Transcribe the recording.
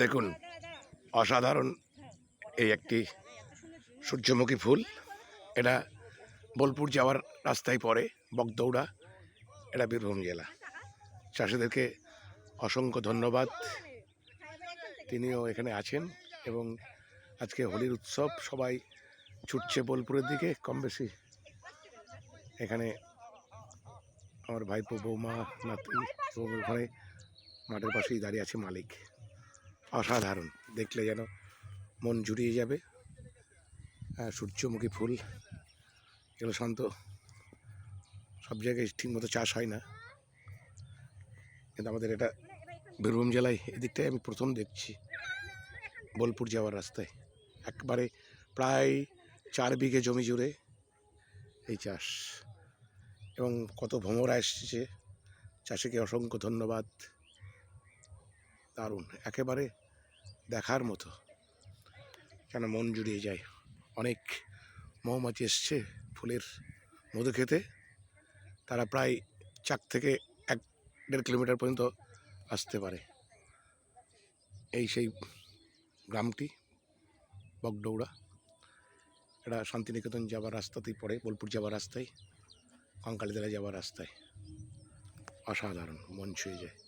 দেখুন, অসাধারণ এই একটি সূর্যমুখী ফুল। এটা বোলপুর যাওয়ার রাস্তায় পড়ে, বগদৌড়া। এটা বীরভূম জেলা। চাষিদেরকে অসংখ্য ধন্যবাদ। তিনিও এখানে আছেন এবং আজকে হোলির উৎসব, সবাই ছুটছে বোলপুরের দিকে। কম বেশি এখানে আমার ভাইপো, বৌমা, নাতি এবং ওখানে মাঠের পাশেই দাঁড়িয়ে আছে মালিক। অসাধারণ। দেখলে যেন মন জুড়িয়ে যাবে। সূর্যমুখী ফুল, এগুলো শান্ত। সব জায়গায় ঠিকমতো চাষ হয় না। কিন্তু আমাদের এটা বীরভূম জেলায় এদিকটায় আমি প্রথম দেখছি। বোলপুর যাওয়ার রাস্তায়। একবারে প্রায় চার বিঘে জমি জুড়ে এই চাষ। এবং কত ভ্রমরা এসেছে। চাষিকে অসংখ্য ধন্যবাদ। দারুণ, একেবারে দেখার মতো। যেন মন জুড়িয়ে যায়? অনেক মৌমাছি এসছে ফুলের মধু খেতে। তারা প্রায় চাক থেকে এক দেড় কিলোমিটার পর্যন্ত আসতে পারে। এই সেই গ্রামটি বগডৌড়া এটা শান্তিনিকেতন যাওয়ার রাস্তাতেই পড়ে, বোলপুর যাওয়ার রাস্তায়, কঙ্কালীতলা যাওয়ার রাস্তায়। অসাধারণ, মন ছুঁয়ে যায়।